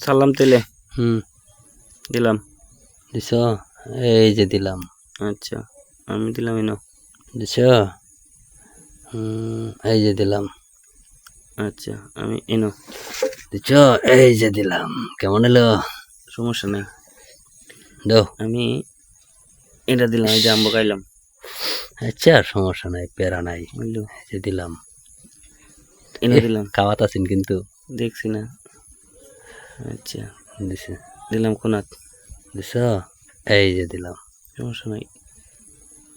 সালাম তেলে। হুম। দিলাম। দিছ? এই যে দিলাম। আচ্ছা আমি দিলাম এনো। দিছ? এই যে দিলাম। আচ্ছা আমি এনো। দিছ? এই যে দিলাম। কেমন এলো? সমস্যা নাই। দাও। আমি এটা দিলাম এই যে আম্ব খাইলাম। আচ্ছা আর সমস্যা নাই প্যারা নাই। বুঝলো যে দিলাম। এনে দিলাম। খাওয়াত আছেন কিন্তু। দেখছি না। আচ্ছা দিছে। দিলাম কোনাত। দিছ? এই যে দিলাম। সমস্যা নাই।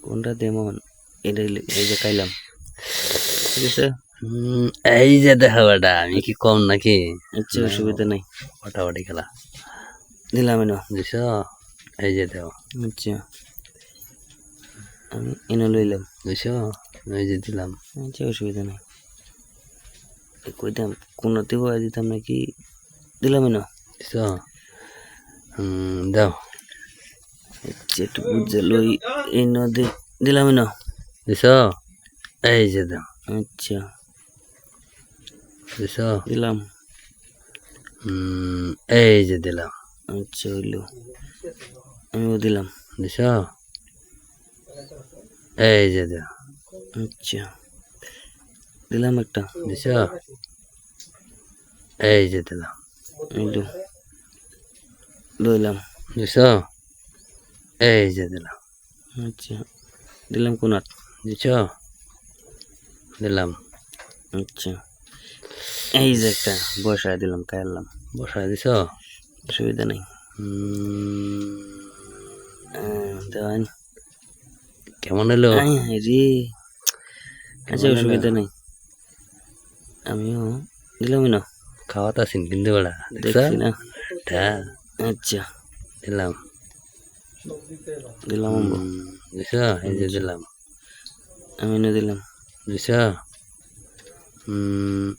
কোনটা দেমন এটাই এই যে খাইলাম। ঠিক আছে? এই যে দেখো বেটা আমি কি কম নাকি? আচ্ছা অসুবিধা নাই। মোটামুটি খেলা। দিলাম এনো দিছ? এই যে দেও আচ্ছা। আমি এনে লইলাম। দিছ? এই যে দিলাম। আচ্ছা অসুবিধা নাই। কইতাম কোনতে বয়া দিতাম নাকি? দিলাম হুম দাও। একটু বুঝে লই এই নদী দিলাম এনো দিছ? এই যে দাও। আচ্ছা। দিছ? দিলাম। হুম, এই যে দিলাম। আচ্ছা হইল। আমিও দিলাম। দিছ? এই যে দাও। আচ্ছা। দিলাম একটা। দিছ? এই যে দিলাম। লইলাম। দিছ? এই যে দিলাম। আচ্ছা। দিলাম কোনাত? দিছ? দিলাম। আচ্ছা। এই যে একটা বসায় দিলাম খাইলাম বসায় দিছ? অসুবিধা নেই। দেওয়ান। কেমন এলো রে। আচ্ছা অসুবিধা নেই। আমিও দিলাম না। খাওয়াত আছেন কিন্তু বেড়া দেখছি? না। হ্যাঁ আচ্ছা। দিলাম। দিলাম আম্ব। এই যে দিলাম। আমি না দিলাম। দিছ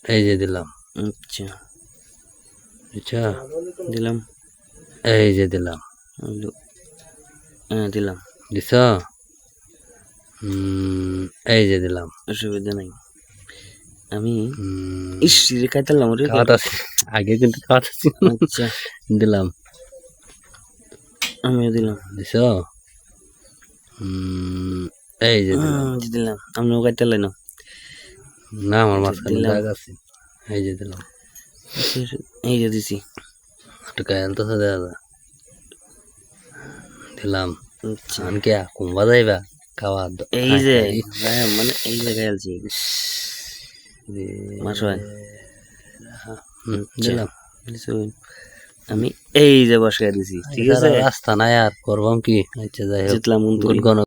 এই যে দিলাম। আচ্ছা। দিছ দিলাম। এই যে দিলাম। হ্যাঁ দিলাম। দিছ এই যে দিলাম। অসুবিধা নাই। আমি ইস রে খাইতালাম রে আগে কিন্তু আছে আচ্ছা। দিলাম। আমিও দিলাম। দিছ? এই যে দিলাম। আমিও খাইতালাই না না আমার মাঝখানে দাগ আছে। এই যে দিলাম। এই যে দিছি। একটু কায়াল তো দেওয়া যায় দিলাম। আচ্ছা। আন কে কুম্বা যাইবা? খাওয়া এই যে হ্যাঁ, মানে এই যে খাইলছি আমি এই যে বসে দিছি ঠিক আছে? রাস্তা নাই আর করবাম কি? আচ্ছা যাই হোক।